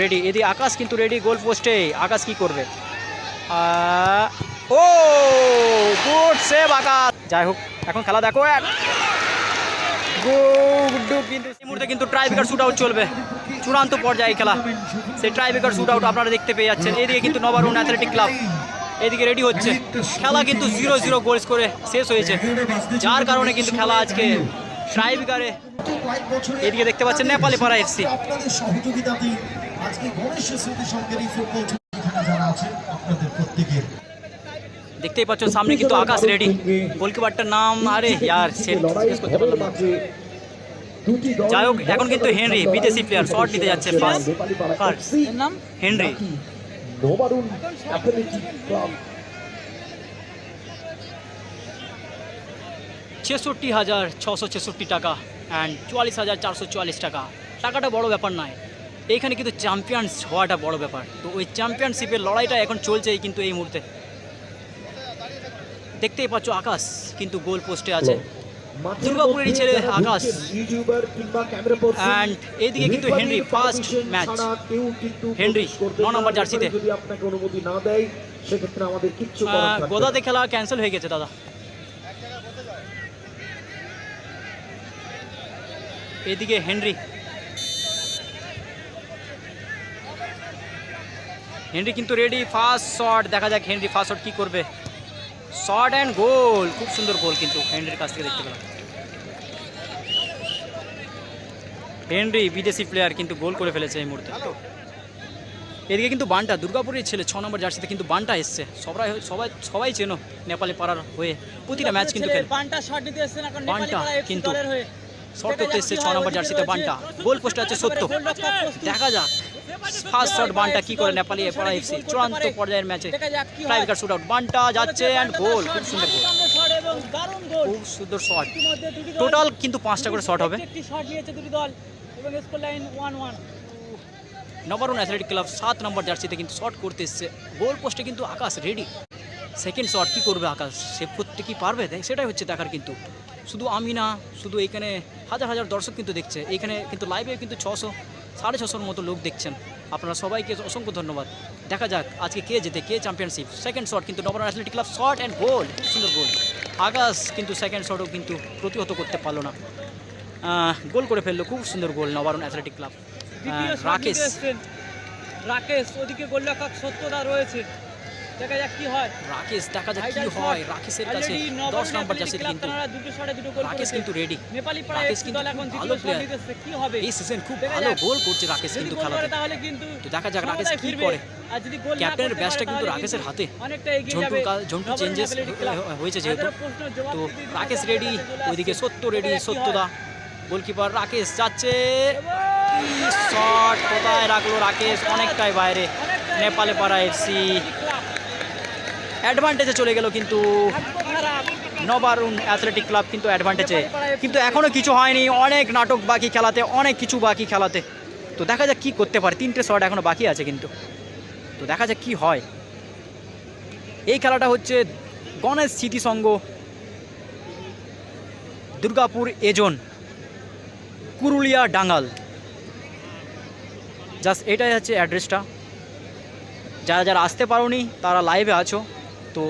Ready এদিকে আকাশ কিন্তু ready গোল পোস্টে আকাশ কি করবে? Oh good save Akash. যাই হোক, এখন খেলা দেখো গুড্ডু কিন্তু এই মুহূর্তে কিন্তু ট্রাইবেকার শুট আউট চলবে। চূড়ান্ত পর্যায়ে খেলা। সেই ট্রাইবেকার শুট আউট আপনারা দেখতে পেয়ে যাচ্ছেন। এদিকে কিন্তু নবারুণ অ্যাথলেটিক ক্লাব এদিকে রেডি হচ্ছে। খেলা কিন্তু জিরো জিরো গোলস করে শেষ হয়েছে। যার কারণে কিন্তু খেলা আজকে ট্রাইবেকারে এদিকে দেখতে পাচ্ছেন নেপালি পাড়া এফসি। আপনাদের সহযোগিতাতেই আজকে গণেশ স্মৃতি সংঘের এই ফুটবল যারা আছে আপনাদের প্রত্যেকের। দেখতেই পাচ্ছেন সামনে কিন্তু আকাশ রেডি। গোলকিপারটার নাম আরে ইয়ার করতে পারলাম যাই হোক এখন কিন্তু হেনরি বিদেশি প্লেয়ার শট নিতে যাচ্ছে ফার্স্ট ফার্স্ট নাম হেনরি। ছেষট্টি হাজার ছশো ছেষট্টি টাকা অ্যান্ড চুয়াল্লিশ হাজার চারশো চুয়াল্লিশ টাকা। টাকাটা বড় ব্যাপার নয়। এইখানে কিন্তু চ্যাম্পিয়ন্স হওয়াটা বড় ব্যাপার। তো ওই চ্যাম্পিয়নশিপের লড়াইটা এখন চলছে কিন্তু এই মুহূর্তে। দেখতেই পাচ্ছ আকাশ কিন্তু গোল পোস্টে আছে। দুর্গাপুরেরই ছেলে আকাশ। অ্যান্ড এইদিকে কিন্তু হেনরি ফার্স্ট ম্যাচ হেনরি ন নম্বর জার্সিতে। গোদাতে খেলা ক্যান্সেল হয়ে গেছে দাদা। এদিকে হেনরি। হেনরি কিন্তু রেডি ফার্স্ট শট দেখা যাক হেনরি ফার্স্ট শট কি করবে। শট অ্যান্ড গোল খুব সুন্দর গোল কিন্তু হেনরির কাছ থেকে দেখতে পেলাম। হেনরি বিদেশি প্লেয়ার কিন্তু গোল করে ফেলেছে এই মুহূর্তে। এদিকে কিন্তু বানটা দুর্গাপুরের ছেলে ছ নম্বর জার্সিতে কিন্তু বানটা এসছে। সবাই সবাই সবাই চেনো নেপালি পাড়ার হয়ে। প্রতিটা ম্যাচ কিন্তু খেলে। বানটা কিন্তু করতে এসছে ছ নম্বর জার্সিতে বানটা। গোল পোস্টে আছে সত্য। দেখা যাক ফার্স্ট শট বানটা কি করে নেপালি পাড়া এফসি চূড়ান্ত পর্যায়ের ম্যাচে টাইব্রেকার শুট আউট বানটা যাচ্ছে অ্যান্ড গোল খুব সুন্দর গোল খুব সুন্দর শট টোটাল কিন্তু পাঁচটা করে শট হবে। লাইন ওয়ান অ্যাথলেটিক ক্লাব সাত নম্বর জার্সিতে কিন্তু শট করতে এসছে। গোল পোস্টে কিন্তু আকাশ রেডি সেকেন্ড শট কি করবে আকাশ? সেভ করতে কি পারবে দেখ সেটাই হচ্ছে দেখার কিন্তু। শুধু আমি না শুধু এখানে হাজার হাজার দর্শক কিন্তু দেখছে। এখানে কিন্তু লাইভে কিন্তু ছশো সাড়ে ছশোর মতো লোক দেখছেন। আপনারা সবাইকে অসংখ্য ধন্যবাদ। দেখা যাক আজকে কে জেতে কে চ্যাম্পিয়নশিপ সেকেন্ড শট কিন্তু Nabarun athletic club shot and goal খুব সুন্দর গোল আকাশ কিন্তু সেকেন্ড শটও কিন্তু প্রতিহত করতে পারল না। গোল করে ফেলল খুব সুন্দর goal Nabarun athletic club Rakesh. Rakesh ওদিকে গোলরক্ষক সত্যতা রয়েছে। দেখা যাক কি হয়। রাকেশ দেখা যাক কি হয় রাকেশের কাছে। Already দশ নবান্ন নম্বর athletic জার্সিতে club কিন্তু দুটো শটে দুটো গোল রাকেশ কিন্তু রেডি নেপালি পাড়া কিন্তু দল এখন ভালো এসেছে কি হবে? এই সিজন খুব ভালো গোল করছে রাকেশ কিন্তু খেলাতে। তাহলে কিন্তু তো দেখা যাক রাকেশ কি করে। আর যদি গোল ক্যাপ্টেনের ব্যাচটা কিন্তু রাকেশের হাতে। অনেকটা এগিয়ে যাবে ঝন্টু চেঞ্জেস হয়েছে যেহেতু। তো রাকেশ রেডি ওইদিকে সত্য রেডি সত্যদা। গোলকিপার রাকেশ যাচ্ছে। শট কোথায় রাখল রাকেশ? অনেকটাই বাইরে। নেপালে পাড়া এফসি। অ্যাডভান্টেজে চলে গেল কিন্তু নবারুন অ্যাথলেটিক ক্লাব কিন্তু অ্যাডভান্টেজে কিন্তু এখনও কিছু হয়নি, অনেক নাটক বাকি খেলাতে, অনেক কিছু বাকি খেলাতে। তো দেখা যাক কি করতে পারে, তিনটে শট এখনও বাকি আছে কিন্তু। তো দেখা যাক কি হয়। এই খেলাটা হচ্ছে গণেশ স্মৃতি সংঘ, দুর্গাপুর এজন, কুরুলিয়া ডাঙ্গাল। জাস্ট এটাই হচ্ছে অ্যাড্রেসটা যারা যারা আসতে পারোনি, তারা লাইভে আছো। তো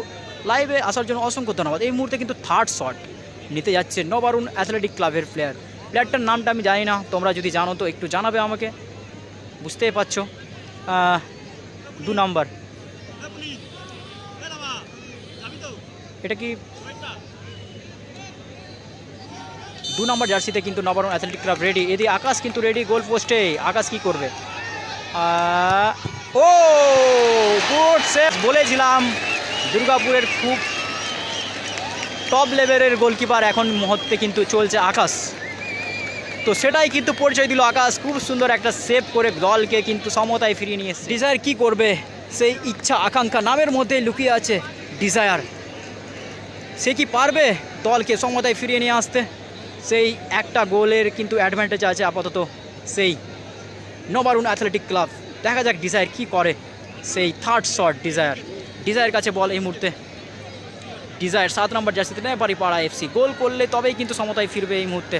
লাইভে আসার জন্য অসংখ্য ধন্যবাদ। এই মুহূর্তে কিন্তু থার্ড শট নিতে যাচ্ছে নবারুণ অ্যাথলেটিক ক্লাবের প্লেয়ার প্লেয়ারটার নামটা আমি জানি না, তোমরা যদি জানো তো একটু জানাবে আমাকে। বুঝতেই পারছ। দু নাম্বার এটা কি? দু নম্বর জার্সিতে কিন্তু নবারুণ অ্যাথলেটিক ক্লাব রেডি এদিকে আকাশ কিন্তু রেডি গোল পোস্টে আকাশ কি করবে? ও গুড সেভ বলেছিলাম দুর্গাপুরের খুব টপ লেভেলের গোলকিপার এখন মুহূর্তে কিন্তু চলছে আকাশ। তো সেটাই কিন্তু পরিচয় দিল আকাশ, খুব সুন্দর একটা সেভ করে দলকে কিন্তু সমতায় ফিরিয়ে নিয়ে ডিজায়ার কি করবে? সেই ইচ্ছা, আকাঙ্ক্ষা নামের মধ্যেই লুকিয়ে আছে ডিজায়ার সে কি পারবে দলকে সমতায় ফিরিয়ে নিয়ে আসতে? সেই একটা গোলের কিন্তু অ্যাডভান্টেজ আছে আপাতত সেই নবারুণ অ্যাথলেটিক ক্লাব দেখা যাক ডিজায়ার কি করে, সেই থার্ড শট ডিজায়ার ডিজায়ার কাছে বল এই মুহূর্তে। ডিজায়ার সাত নম্বর জার্সিতে বাড়ি পাড়া এফসি। গোল করলে তবেই কিন্তু সমতায় ফিরবে এই মুহূর্তে।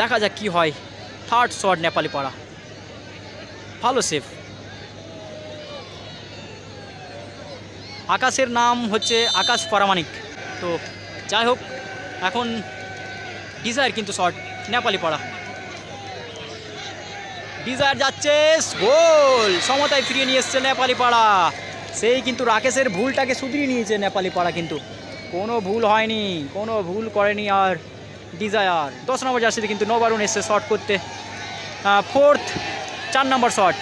দেখা যাক কি হয়। থার্ড শট নেপালি পাড়া ভালো সেফ আকাশের নাম হচ্ছে আকাশ পরামানিক তো যাই হোক, এখন ডিজায়ার কিন্তু শট নেপালি পাড়া ডিজায়ার যাচ্ছে, গোল। সমতায় ফিরিয়ে নিয়ে এসছে নেপালি পাড়া সেই কিন্তু রাকেশের ভুলটাকে শুধরিয়ে নিয়েছে নেপালি পাড়া কিন্তু। কোনো ভুল হয়নি, কোনো ভুল করেনি আর ডিজায়ার। দশ নম্বর জার্সিতে কিন্তু নবারুণ এসছে শট করতে। ফোর্থ চার নম্বর শট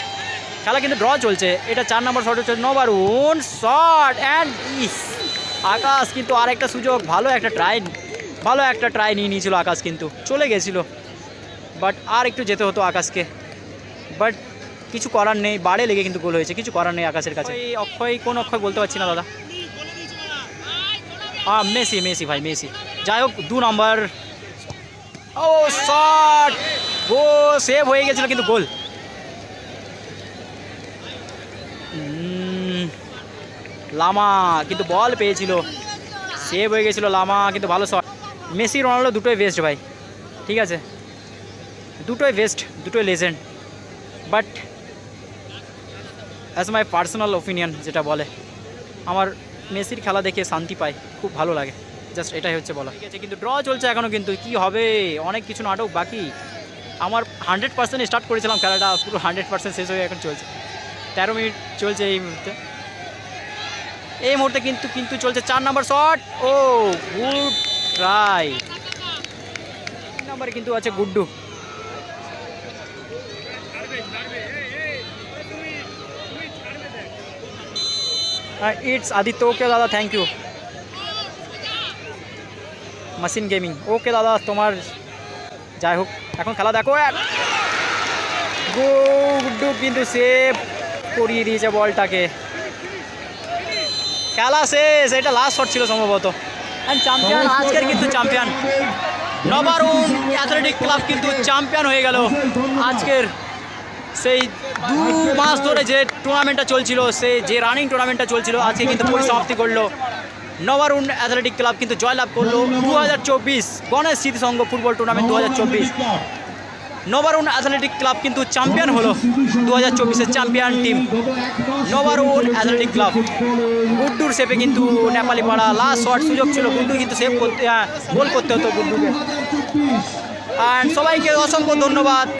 খেলা কিন্তু ড্র চলছে। এটা চার নম্বর শট হচ্ছে নবারুণ শট অ্যান্ড ইস! আকাশ কিন্তু আর একটা সুযোগ। ভালো একটা ট্রাই ভালো একটা ট্রাই নিয়ে নিয়েছিল আকাশ কিন্তু। চলে গেছিল। বাট আর একটু যেতে হতো আকাশকে। বাট কিছু করার নেই বাড়ে লেগে কিন্তু গোল হয়েছে, কিছু করার নেই আকাশের কাছে। এই অক্ষয় কোন অক্ষয় বলতে পারছি না, দাদা। হ্যাঁ মেসি মেসি ভাই, মেসি। যাই হোক, দু নম্বর। ও শট গো সেভ হয়ে গেছিল কিন্তু গোল। লামা কিন্তু বল পেয়েছিল। সেভ হয়ে গেছিল লামা, কিন্তু ভালো শট মেসি রোনাল্ডো দুটোই বেস্ট ভাই, ঠিক আছে? দুটোই বেস্ট দুটোই legend but as my personal opinion যেটা বলে, আমার মেসির খেলা দেখে শান্তি পাই, খুব ভালো লাগে। জাস্ট এটাই হচ্ছে বলা ঠিক আছে, কিন্তু ড্র চলছে এখনও কিন্তু, কি হবে? অনেক কিছু নাটক বাকি? আমার হান্ড্রেড পার্সেন্ট স্টার্ট করেছিলাম খেলাটা, পুরো হান্ড্রেড পার্সেন্ট শেষ হয়ে এখন চলছে। তেরো মিনিট চলছে এই মুহূর্তে। এই মুহূর্তে কিন্তু কিন্তু চলছে চার number shot oh good try নাম্বারে কিন্তু আছে গুড্ডু। ইটস আদিত্য ওকে দাদা থ্যাংক ইউ মাসিন গেমিং ওকে দাদা তোমার যাই হোক এখন খেলা দেখো গুড্ডু কিন্তু সেভ করিয়ে দিয়েছে বলটাকে খেলা শেষ এটা লাস্ট শট ছিল সম্ভবত অ্যান্ড চ্যাম্পিয়ন আজকের কিন্তু চ্যাম্পিয়ন নবারুণ অ্যাথলেটিক ক্লাব কিন্তু চ্যাম্পিয়ন হয়ে গেল আজকের সেই দু মাস ধরে যে টুর্নামেন্টটা চলছিল, সেই যে রানিং টুর্নামেন্টটা চলছিল, আজকে কিন্তু পরিসমাপ্তি করল। নবারুণ অ্যাথলেটিক ক্লাব কিন্তু জয়লাভ করল। দু হাজার চব্বিশ গণেশ স্মৃতিসংঘ ফুটবল টুর্নামেন্ট দু হাজার চব্বিশ। নবারুণ অ্যাথলেটিক ক্লাব কিন্তু চ্যাম্পিয়ন হলো দু হাজার চব্বিশের champion team Nabarun athletic club গুড্ডুর সেপে কিন্তু নেপালি পাড়া। লাস্ট শট সুযোগ ছিল, গুড্ডু কিন্তু সেভ করতে গোল করতে হতো গুড্ডুকে। অ্যান্ড সবাইকে অসংখ্য ধন্যবাদ।